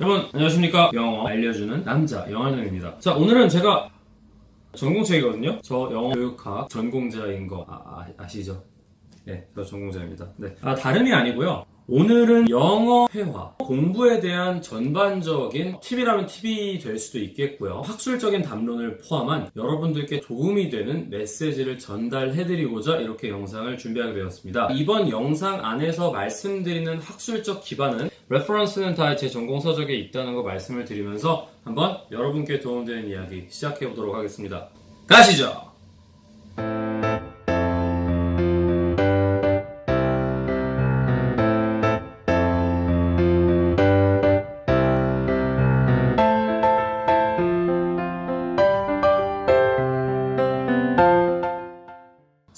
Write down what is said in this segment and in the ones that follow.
여러분 안녕하십니까? 영어 알려주는 남자 영환영입니다. 자 오늘은 제가 전공책이거든요. 저 영어 교육학 전공자인 거 아, 시죠? 네, 저 전공자입니다. 네. 아 다름이 아니고요 오늘은 영어 회화, 공부에 대한 전반적인 팁이라면 팁이 될 수도 있겠고요. 학술적인 담론을 포함한 여러분들께 도움이 되는 메시지를 전달해드리고자 이렇게 영상을 준비하게 되었습니다. 이번 영상 안에서 말씀드리는 학술적 기반은 레퍼런스는 다 제 전공 서적에 있다는 거 말씀을 드리면서 한번 여러분께 도움되는 이야기 시작해 보도록 하겠습니다. 가시죠!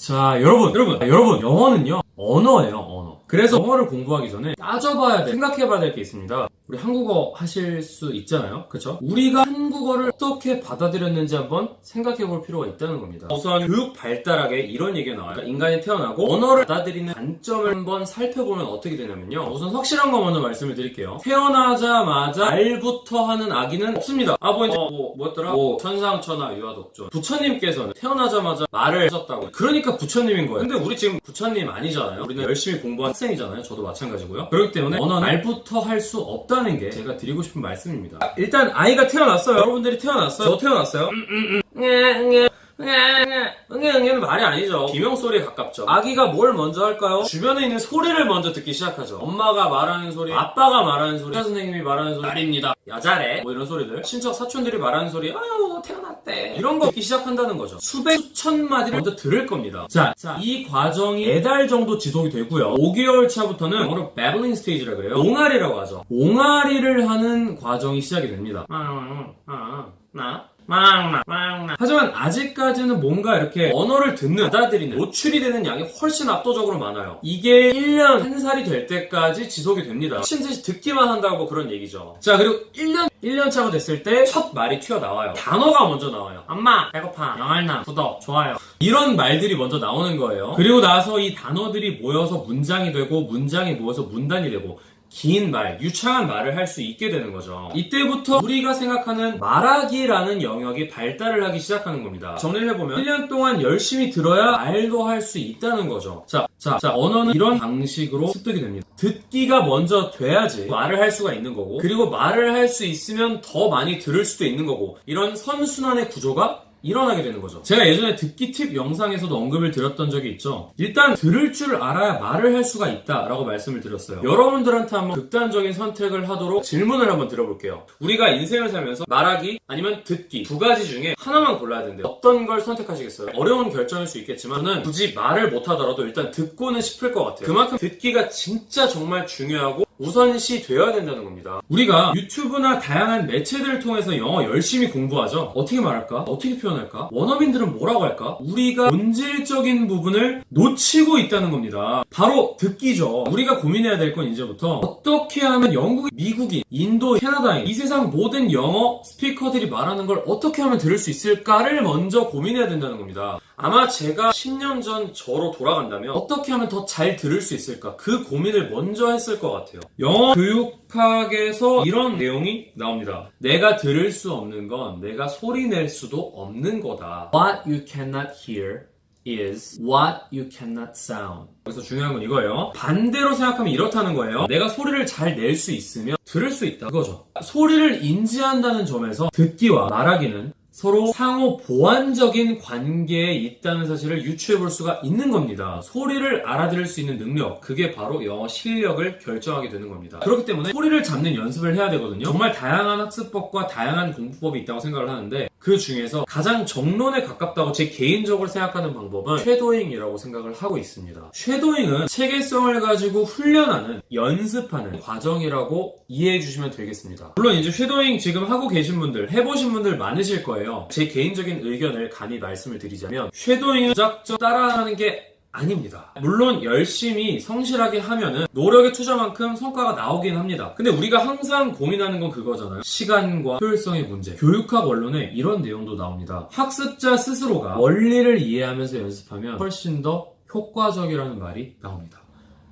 자, 여러분, 여러분, 여러분, 영어는요, 언어예요, 언어. 그래서 영어를 공부하기 전에 따져봐야 돼, 생각해봐야 될 게 있습니다. 우리 한국어 하실 수 있잖아요, 그쵸? 우리가 한국어를 어떻게 받아들였는지 한번 생각해 볼 필요가 있다는 겁니다. 우선 교육 발달학에 이런 얘기가 나와요. 그러니까 인간이 태어나고 언어를 받아들이는 관점을 한번 살펴보면 어떻게 되냐면요. 우선 확실한 거 먼저 말씀을 드릴게요. 태어나자마자 말부터 하는 아기는 없습니다. 아, 뭐, 이제 뭐, 뭐였더라? 뭐, 천상천하 유아독존. 부처님께서는 태어나자마자 말을 하셨다고. 그러니까 부처님인 거예요. 근데 우리 지금 부처님 아니잖아요. 우리는 열심히 공부한 학생이잖아요. 저도 마찬가지고요. 그렇기 때문에 언어는 말부터 할 수 없다 는 게 제가 드리고 싶은 말씀입니다. 아, 일단 아이가 태어났어요. 여러분들이 태어났어요. 저 태어났어요. 응애응애는 말이 아니죠. 비명 소리에 가깝죠. 아기가 뭘 먼저 할까요? 주변에 있는 소리를 먼저 듣기 시작하죠. 엄마가 말하는 소리, 아빠가 말하는 소리, 의사 선생님이 말하는 소리, 딸입니다. 야 잘해. 뭐 이런 소리들. 친척 사촌들이 말하는 소리, 아유 태어났대. 이런 거 듣기 시작한다는 거죠. 수백 수천 마디를 먼저 들을 겁니다. 자, 자, 이 과정이 4달 정도 지속이 되고요. 5개월 차부터는 영어로 babbling 스테이지라 그래요. 옹알이라고 하죠. 옹알이를 하는 과정이 시작이 됩니다. 나. 하지만 아직까지는 뭔가 이렇게 언어를 듣는, 받아들이는, 노출이 되는 양이 훨씬 압도적으로 많아요. 이게 1년, 한 살이 될 때까지 지속이 됩니다. 신듯이 듣기만 한다고 그런 얘기죠. 자, 그리고 1년, 1년 차가 됐을 때 첫 말이 튀어나와요. 단어가 먼저 나와요. 엄마, 배고파, 영알나, 구독, 좋아요. 이런 말들이 먼저 나오는 거예요. 그리고 나서 이 단어들이 모여서 문장이 되고, 문장이 모여서 문단이 되고, 긴 말, 유창한 말을 할 수 있게 되는 거죠. 이때부터 우리가 생각하는 말하기라는 영역이 발달을 하기 시작하는 겁니다. 정리를 해보면 1년 동안 열심히 들어야 말도 할 수 있다는 거죠. 자, 자, 자, 언어는 이런 방식으로 습득이 됩니다. 듣기가 먼저 돼야지 말을 할 수가 있는 거고, 그리고 말을 할 수 있으면 더 많이 들을 수도 있는 거고, 이런 선순환의 구조가 일어나게 되는 거죠. 제가 예전에 듣기 팁 영상에서도 언급을 드렸던 적이 있죠. 일단 들을 줄 알아야 말을 할 수가 있다라고 말씀을 드렸어요. 여러분들한테 한번 극단적인 선택을 하도록 질문을 한번 드려볼게요. 우리가 인생을 살면서 말하기 아니면 듣기 두 가지 중에 하나만 골라야 되는데 어떤 걸 선택하시겠어요? 어려운 결정일 수 있겠지만 저는 굳이 말을 못하더라도 일단 듣고는 싶을 것 같아요. 그만큼 듣기가 진짜 정말 중요하고 우선시 되어야 된다는 겁니다. 우리가 유튜브나 다양한 매체들을 통해서 영어 열심히 공부하죠. 어떻게 말할까? 어떻게 표현할까? 원어민들은 뭐라고 할까? 우리가 본질적인 부분을 놓치고 있다는 겁니다. 바로 듣기죠. 우리가 고민해야 될 건 이제부터 어떻게 하면 영국, 미국인, 인도, 캐나다인 이 세상 모든 영어 스피커들이 말하는 걸 어떻게 하면 들을 수 있을까를 먼저 고민해야 된다는 겁니다. 아마 제가 10년 전 저로 돌아간다면 어떻게 하면 더 잘 들을 수 있을까? 그 고민을 먼저 했을 것 같아요. 영어 교육학에서 이런 내용이 나옵니다. 내가 들을 수 없는 건 내가 소리 낼 수도 없는 거다. What you cannot hear is what you cannot sound. 여기서 중요한 건 이거예요. 반대로 생각하면 이렇다는 거예요. 내가 소리를 잘 낼 수 있으면 들을 수 있다. 그거죠. 소리를 인지한다는 점에서 듣기와 말하기는 서로 상호 보완적인 관계에 있다는 사실을 유추해 볼 수가 있는 겁니다. 소리를 알아들을 수 있는 능력, 그게 바로 영어 실력을 결정하게 되는 겁니다. 그렇기 때문에 소리를 잡는 연습을 해야 되거든요. 정말 다양한 학습법과 다양한 공부법이 있다고 생각을 하는데 그 중에서 가장 정론에 가깝다고 제 개인적으로 생각하는 방법은 쉐도잉이라고 생각을 하고 있습니다. 쉐도잉은 체계성을 가지고 훈련하는, 연습하는 과정이라고 이해해 주시면 되겠습니다. 물론 이제 쉐도잉 지금 하고 계신 분들, 해보신 분들 많으실 거예요. 제 개인적인 의견을 간이 말씀을 드리자면 쉐도잉은 무작정 따라하는 게 아닙니다. 물론 열심히 성실하게 하면은 노력의 투자만큼 성과가 나오긴 합니다. 근데 우리가 항상 고민하는 건 그거잖아요. 시간과 효율성의 문제. 교육학 원론에 이런 내용도 나옵니다. 학습자 스스로가 원리를 이해하면서 연습하면 훨씬 더 효과적이라는 말이 나옵니다.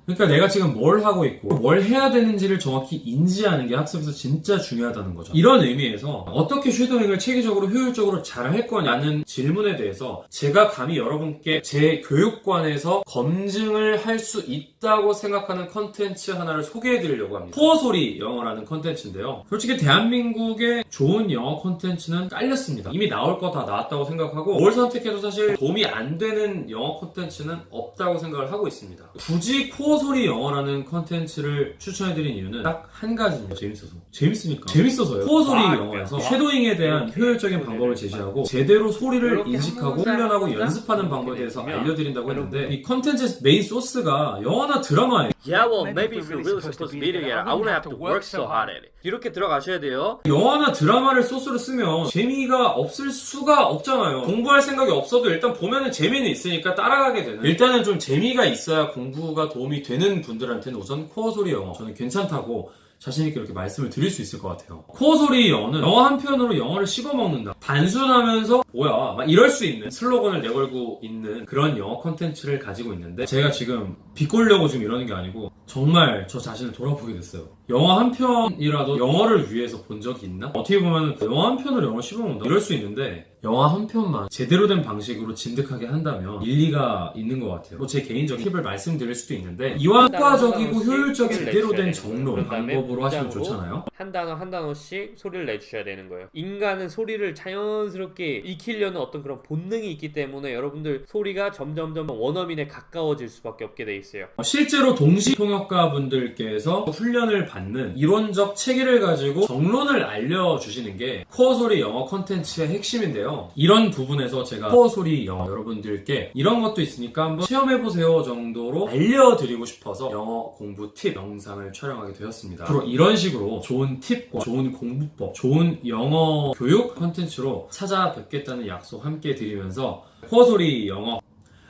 그러니까 내가 지금 뭘 하고 있고 뭘 해야 되는지를 정확히 인지하는 게 학습에서 진짜 중요하다는 거죠. 이런 의미에서 어떻게 쉐도잉을 체계적으로 효율적으로 잘 할 거냐는 질문에 대해서 제가 감히 여러분께 제 교육관에서 검증을 할 수 있다고 생각하는 컨텐츠 하나를 소개해 드리려고 합니다. 코어 소리 영어라는 컨텐츠인데요. 솔직히 대한민국의 좋은 영어 컨텐츠는 깔렸습니다. 이미 나올 거 다 나왔다고 생각하고 뭘 선택해도 사실 도움이 안 되는 영어 컨텐츠는 없다고 생각을 하고 있습니다. 굳이 코어 소리 영어라는 컨텐츠를 추천해드린 이유는 딱 한 가지입니다. 재밌어서. 재밌으니까. 재밌어서요. 코어 소리 아, 영어에서 그래요? 쉐도잉에 대한 효율적인 방법을 제시하고 제대로 소리를 인식하고 훈련하고 연습하는 방법에 대해서 알려드린다고 했는데 이 컨텐츠 메인 소스가 영화나 드라마예요. Yeah, well, Maybe if you're really supposed to be together, I wouldn't have to work so hard at it. 이렇게 들어가셔야 돼요. 영화나 드라마를 소스로 쓰면 재미가 없을 수가 없잖아요. 공부할 생각이 없어도 일단 보면은 재미는 있으니까 따라가게 되는. 일단은 좀 재미가 있어야 공부가 도움이 되는 분들한테는 우선 코어 소리 영어 저는 괜찮다고 자신있게 이렇게 말씀을 드릴 수 있을 것 같아요. 코어 소리 영어는 영어 한 편으로 영어를 씹어먹는다. 단순하면서 뭐야 막 이럴 수 있는 슬로건을 내걸고 있는 그런 영어 컨텐츠를 가지고 있는데 제가 지금 비꼴려고 지금 이러는 게 아니고 정말 저 자신을 돌아보게 됐어요. 영화 한 편이라도 영어를 위해서 본 적이 있나? 어떻게 보면 영화 한 편으로 영어 씹어먹는다. 이럴 수 있는데 영화 한 편만 제대로 된 방식으로 진득하게 한다면 일리가 있는 것 같아요. 뭐 제 개인적인 팁을 말씀드릴 수도 있는데 이와 효과적이고 효율적인 제대로 된 정론 방법으로 하시면 좋잖아요. 한 단어 한 단어씩 소리를 내주셔야 되는 거예요. 인간은 소리를 자연스럽게 익히려는 어떤 그런 본능이 있기 때문에 여러분들 소리가 점점점 원어민에 가까워질 수밖에 없게 돼 있어요. 실제로 동시 통역 가 분들께서 훈련을 받는 이론적 체계를 가지고 정론을 알려주시는 게 코어 소리 영어 컨텐츠의 핵심인데요. 이런 부분에서 제가 코어 소리 영어 여러분들께 이런 것도 있으니까 한번 체험해보세요 정도로 알려드리고 싶어서 영어 공부 팁 영상을 촬영하게 되었습니다. 앞으로 이런 식으로 좋은 팁과 좋은 공부법, 좋은 영어 교육 컨텐츠로 찾아뵙겠다는 약속 함께 드리면서 코어 소리 영어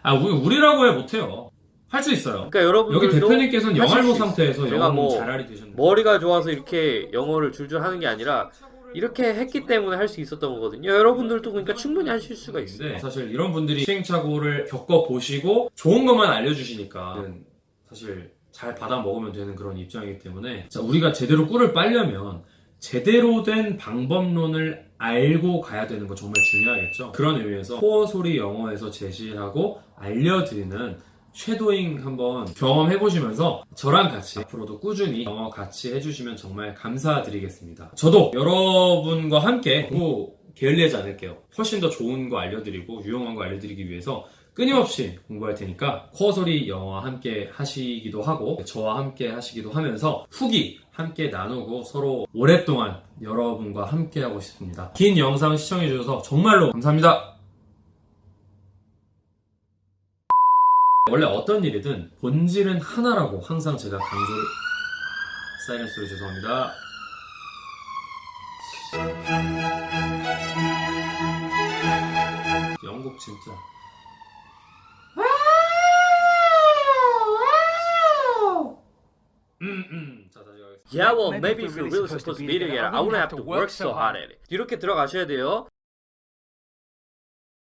아 우리, 우리라고 해 못해요. 할 수 있어요. 그러니까 여러분들도 여기 대표님께서는 하실 영알고 수 있어요. 상태에서 제가 영어 뭐 잘알이 되셨는데 머리가 좋아서 이렇게 영어를 줄줄 하는 게 아니라 이렇게 했기 때문에 할 수 있었던 거거든요. 여러분들도 그러니까 충분히 하실 수가 있어요. 있는데 사실 이런 분들이 시행착오를 겪어보시고 좋은 것만 알려주시니까 사실 잘 받아 먹으면 되는 그런 입장이기 때문에 자, 우리가 제대로 꿀을 빨려면 제대로 된 방법론을 알고 가야 되는 거 정말 중요하겠죠. 그런 의미에서 코어 소리 영어에서 제시하고 알려드리는 쉐도잉 한번 경험해 보시면서 저랑 같이 앞으로도 꾸준히 영어 같이 해주시면 정말 감사드리겠습니다. 저도 여러분과 함께 공부 게을리하지 않을게요. 훨씬 더 좋은 거 알려드리고 유용한 거 알려드리기 위해서 끊임없이 공부할 테니까 코어 소리 영어와 함께 하시기도 하고 저와 함께 하시기도 하면서 후기 함께 나누고 서로 오랫동안 여러분과 함께 하고 싶습니다. 긴 영상 시청해 주셔서 정말로 감사합니다. 원래 어떤 일이든 본질은 하나라고 항상 제가 강조를 사이렌 소리 죄송합니다. 영국 진짜 음, 음. Yeah, well, maybe if you're really supposed to be together, I wouldn't have to work so hard at it. 이렇게 들어가셔야 돼요.